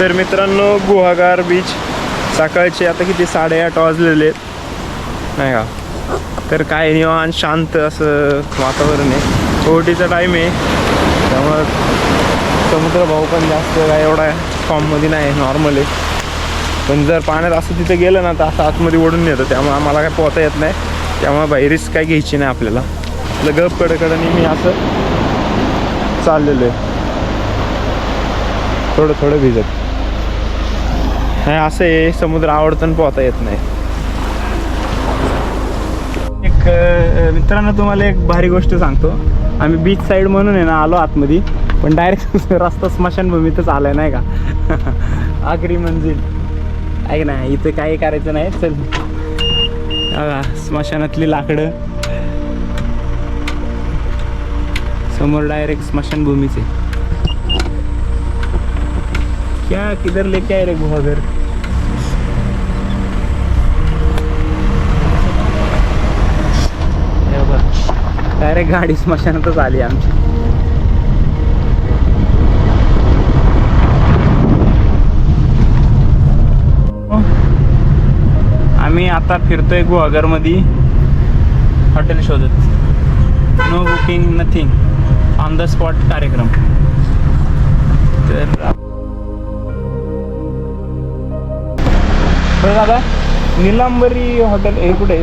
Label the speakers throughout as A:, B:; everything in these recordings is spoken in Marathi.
A: तर मित्रांनो गुहागार बीच सकाळचे आता किती? साडेआठ वाजलेले. आहेत नाही का? तर काय निवान शांत असं वातावरण आहे. ओटीचा टाईम आहे. त्यामुळं समुद्र भाऊ पण जास्त काय एवढा फॉर्ममध्ये नाही नॉर्मल आहे. पण जर पाण्यात असं तिथे गेलं ना तर असं आतमध्ये ओढून येतं त्यामुळे आम्हाला काय पोहता येत नाही. त्यामुळे बाहेर रिस्क काय घ्यायची नाही आपल्याला. आपलं गप कडकडं मी असं चाललेलं आहे. थोडं थोडं भिजत. नाही असं आहे समुद्र आवडतं आणि पोहता येत नाही. एक मित्रांनो तुम्हाला एक भारी गोष्ट सांगतो. आम्ही बीच साईड म्हणून आहे ना आलो आतमध्ये. पण डायरेक्ट रस्ता स्मशानभूमीतच आलाय नाही का? आखरी मंजिल. ऐक ना इथं काही करायचं नाही. चल. स्मशानातली लाकडं. समोर डायरेक्ट स्मशानभूमीचे क्या किधर लेके आए रे गुहागर डायरेक्ट गाडी स्मशानातच आली आमची. हो. आम्ही आता फिरतोय गुहागरमध्ये हॉटेल शोधत. No booking nothing on the spot कार्यक्रम. तर हो दादा निलांबरी हॉटेल हे कुठे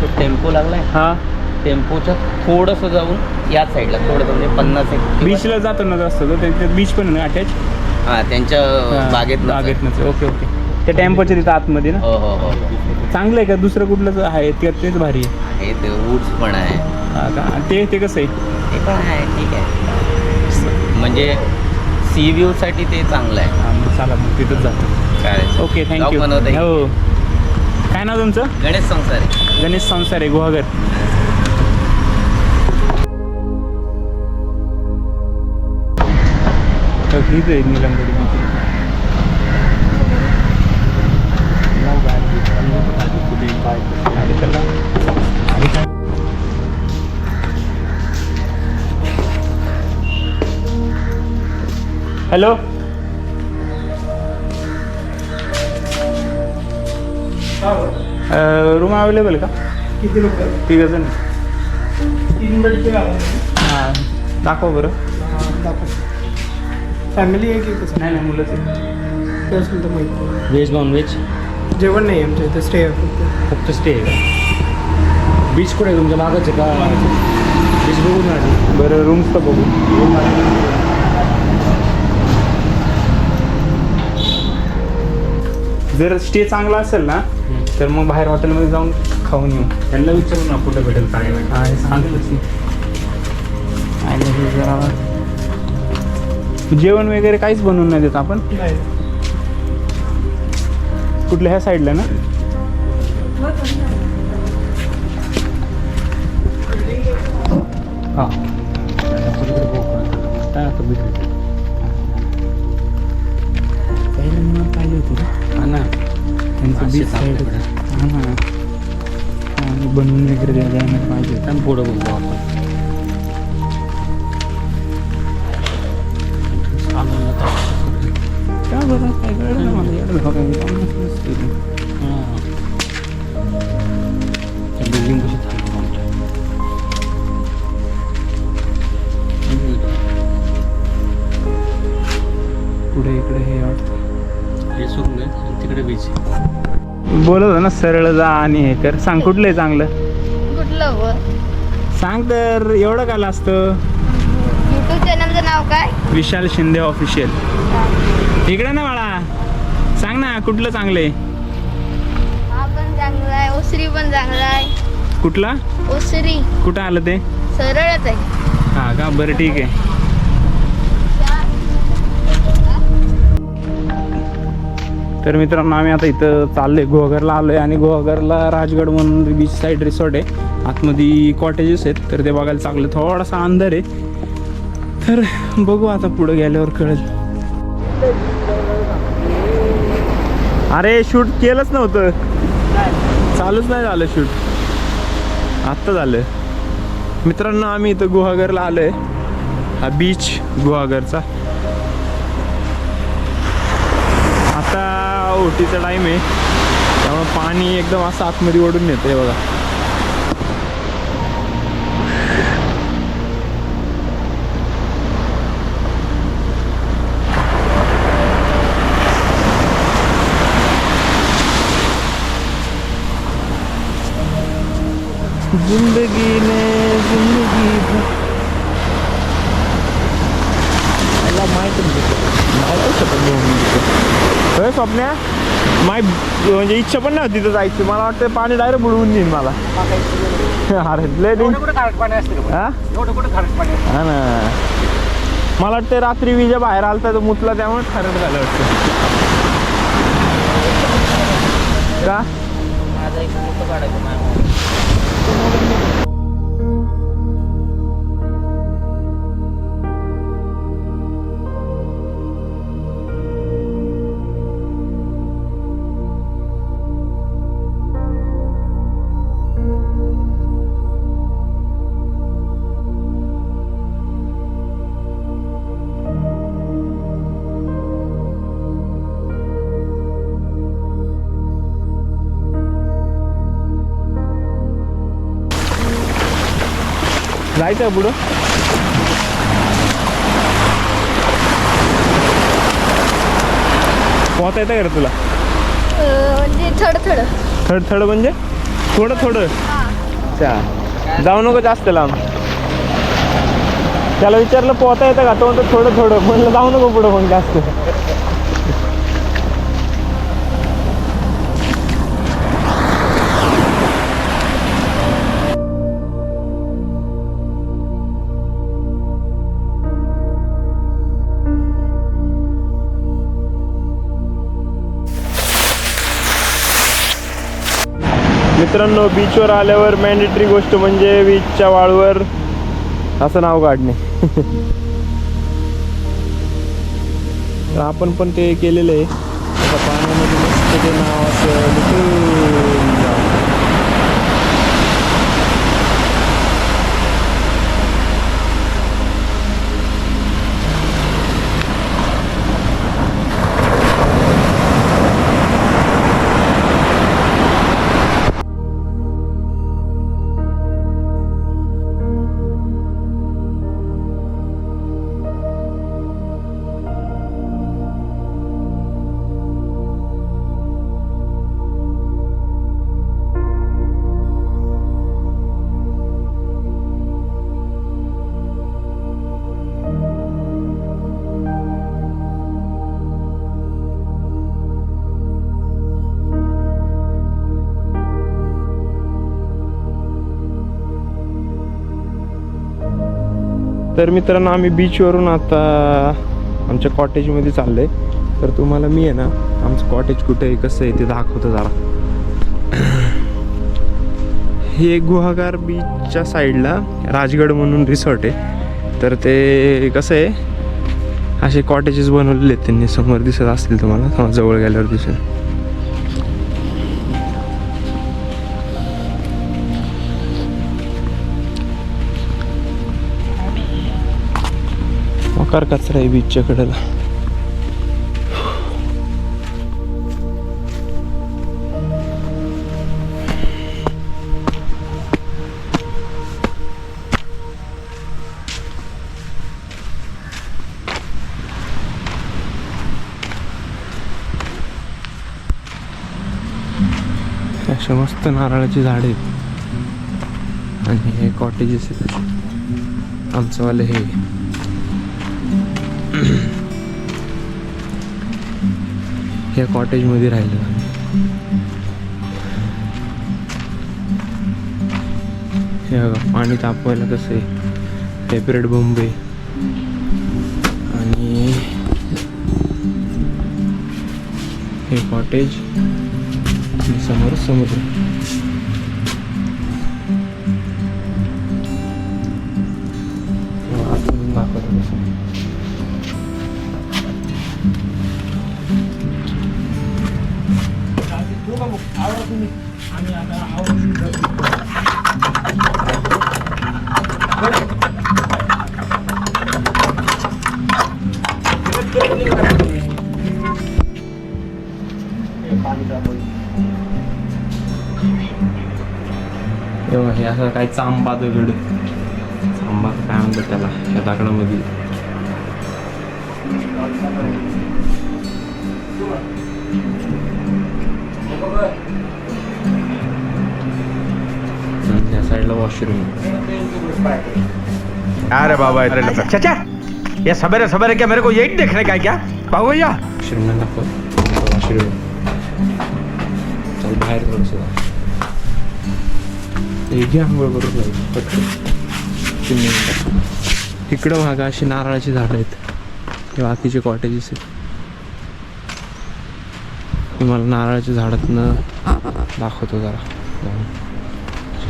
B: तो टेम्पो लागलाय?
A: हा.
B: टेम्पोच्या थोडंसं जाऊन याच साईडला थोडं म्हणजे पन्नास एक
A: बीचला जातो ना जास्त तो त्याच्यात बीच पण आहे अटॅच
B: हा त्यांच्या बागेत
A: बागेतनंच ओके ओके. ते टेम्पोच्या तिथं आतमध्ये ना?
B: हो हो हो.
A: चांगलं आहे का? दुसरं कुठलंच आहे? ते तेच भारी आहे.
B: ते वूड्स पण आहे.
A: हा का? ते ते कसं आहे?
B: ते पण आहे ठीक आहे. म्हणजे सी व्ह्यू साठी ते चांगलं आहे
A: हा, चला मग तिथंच जातो
B: चालेल
A: ओके
B: जाऊ
A: थँक्यू
B: बनवता येईल.
A: हो काय नाव तुमचं
B: गणेश संसार
A: गणेश संसारे गुहागर हीच आहे निलंबडी बीच हॅलो? रूम अवेलेबल का?
C: किती लोक
A: ठीक आहे जण
C: तीन बेडचे
A: हां दाखवा बरं.
C: फॅमिली आहे की कसं?
A: नाही नाही मुलंच आहे
C: माहिती.
B: व्हेज नॉन व्हेज
C: जेवण नाही आमच्या इथे स्टे आहे फक्त.
A: फक्त स्टे आहे का?
D: बीच कुठे आहे? तुमच्या मागच आहे का? बीच बघून आधी.
A: बरं रूम्स तर बघू. जर स्टे चांगला असेल ना तर मग बाहेर हॉटेलमध्ये जाऊन खाऊन येऊ.
D: त्यांना विचारू ना कुठे भेटेल काय
A: जरा जेवण वगैरे काहीच बनवून नाही देत आपण. कुठल्या ह्या साईडला ना? हां. काय आता आली होती. हा ना. त्यांचं बीच साईड. हा ना. बनवून वगैरे द्यायला यायला पाहिजे.
D: पुढं बघू आपण.
A: बोलत ना सरळ जा आणि हे कर. सांग कुठलं आहे चांगलं?
E: कुठलं व?
A: सांग तर एवढं काल असतं
E: युट्यूब चॅनलचं नाव काय?
A: विशाल शिंदे ऑफिशियल इकडे ना बाळा. सांग ना कुठलं चांगलं आहे?
E: हा पण चांगला आहे ओसरी पण चांगला आहे.
A: कुठला?
E: ओसरी
A: कुठं आलं ते?
E: सरळच आहे.
A: हा का? बरं ठीक आहे. तर मित्रांनो आम्ही आता इथं चाललोय. गोवाघरला आलोय आणि गोवाघरला राजगड म्हणून बीच साईड रिसॉर्ट आहे. आतमध्ये कॉटेजेस आहेत तर ते बघायला चांगलं. थोडासा अंधार आहे. तर बघू आता पुढं गेल्यावर कळेल. अरे शूट केलंच नव्हतं. चालूच नाही झालं शूट आत्ता झालं. मित्रांनो आम्ही इथं गुहागरला आलोय.
F: हा बीच गुहागरचा. ओटीचा टाईम आहे. त्यामुळे पाणी एकदम असं आतमध्ये ओढून येतं बघा. जिंदगी ने जिंदगी मला माहीत माहीत शकत होय स्वप्न्या माय म्हणजे इच्छा पण नव्हती तिथं जायची. मला वाटतं पाणी डायरेक्ट बुडवून देईन मला. अरे लय डेंज- हा? हा ना. मला वाटतं रात्री विजा बाहेर आलता तर मुतला त्यामुळे खरंच झालं वाटतं. का?
B: माझा एक फोटो काढायचा माझ्या
F: जायचं पुढं पोहता येतं का रे तुला
E: अं, म्हणजे थोडं थोडं
F: थड थड म्हणजे थोडं थोडं अच्छा जाऊ नको जास्त लांब त्याला विचारलं पोहता येतं का तो म्हणतो थोडं थोडं म्हणलं जाऊ नको पुढं मग जास्त मित्रांनो बीचवर आल्यावर मॅन्डेटरी गोष्ट म्हणजे बीचच्या वाळवर असं नाव काढणे. तर आपण पण ते केलेलं आहे. पाण्यामध्ये मस्त ते नाव असं तर मित्रांनो आम्ही बीचवरून आता आमच्या कॉटेजमध्ये चाललो आहे तर तुम्हाला मी आहे ना आमचं कॉटेज कुठं आहे कसं आहे ते दाखवतो जरा. हे गुहागार बीचच्या साईडला राजगड म्हणून रिसॉर्ट आहे. तर ते कसं आहे असे कॉटेजेस बनवलेले आहेत त्यांनी. समोर दिसत असतील तुम्हाला जवळ गेल्यावर दिसेल. मकार कचरा आहे बीचच्या कडेला अशा मस्त नारळाची झाडे आहेत. आणि हे कॉटेजेस आहेत. आमचंवाले हे. ह्या कॉटेजमध्ये राहिलो आम्ही. हे बघा पाणी तापवायला कसं आहे. टेपरेट बॉम्बे आणि हे कॉटेज समोर समुद्र. हे हे असं काही चांबा दगड चांबा काय म्हणतात त्याला? या दगडामध्ये या साईडला वॉशरूम
G: अरे बाबा इधर लगा चाचा ये सवेरे सवेरे क्या मेरे को यही देखने का है क्या? बाबू भैया।
F: वॉशरूमला दाखव वॉशरूम चल बाहेर थोडंसं घे आंघोळ करून जाईल पटकन तीन इकडं भागा अशी नारळाची झाडं आहेत. हे बाकीचे कॉटेजेस आहेत. तुम्हाला नारळाच्या झाडातनं दाखवतो जरा.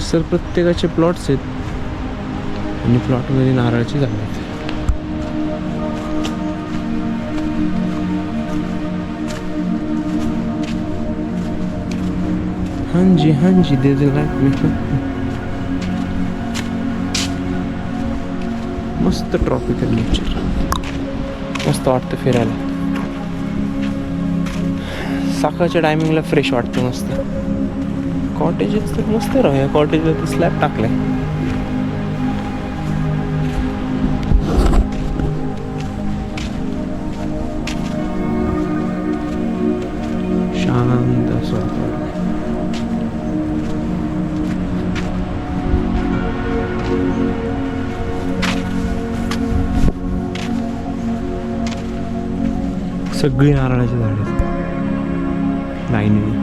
F: सर प्रत्येकाचे प्लॉट्स आहेत. आणि प्लॉटमध्ये नारळाची झाडं आहेत हांजी हांजी दे मस्त ट्रॉपिकल नेचर मस्त वाटतं फिरायला. सकाळच्या टायमिंगला फ्रेश वाटतं मस्त. कॉटेजेस तर मस्त राहू या कॉटेजला स्लॅब टाकलाय. सगळी नारळाची झाडं आहेत. लाईनीने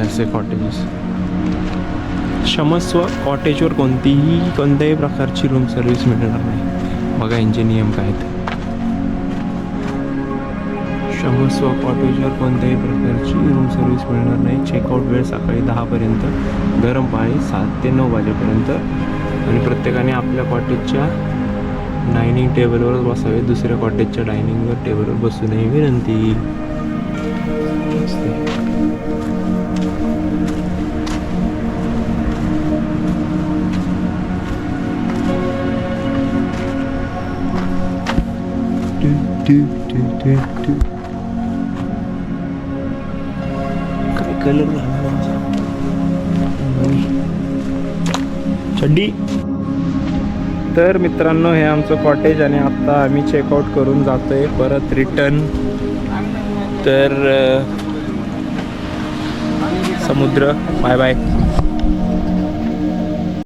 F: असे कॉटेजेस क्षमस्व कॉटेजवर कोणतीही कोणत्याही प्रकारची रूम सर्व्हिस मिळणार नाही. बघा यांचे नियम काय आहेत. क्षमस्व कॉटेजवर कोणत्याही प्रकारची रूम सर्व्हिस मिळणार नाही. चेकआउट वेळ सकाळी दहापर्यंत गरम पाणी सात ते नऊ वाजेपर्यंत आणि प्रत्येकाने आपल्या कॉटेजच्या डायनिंग टेबलवरच बसावे. दुसऱ्या कॉटेजच्या डायनिंगवर टेबलवर बसू नये विनंती. काय कलर चड्डी. तर मित्रांनो हे आमचं कॉटेज आणि आत्ता आम्ही चेकआउट करून जातोय परत रिटर्न तर समुद्र. Bye bye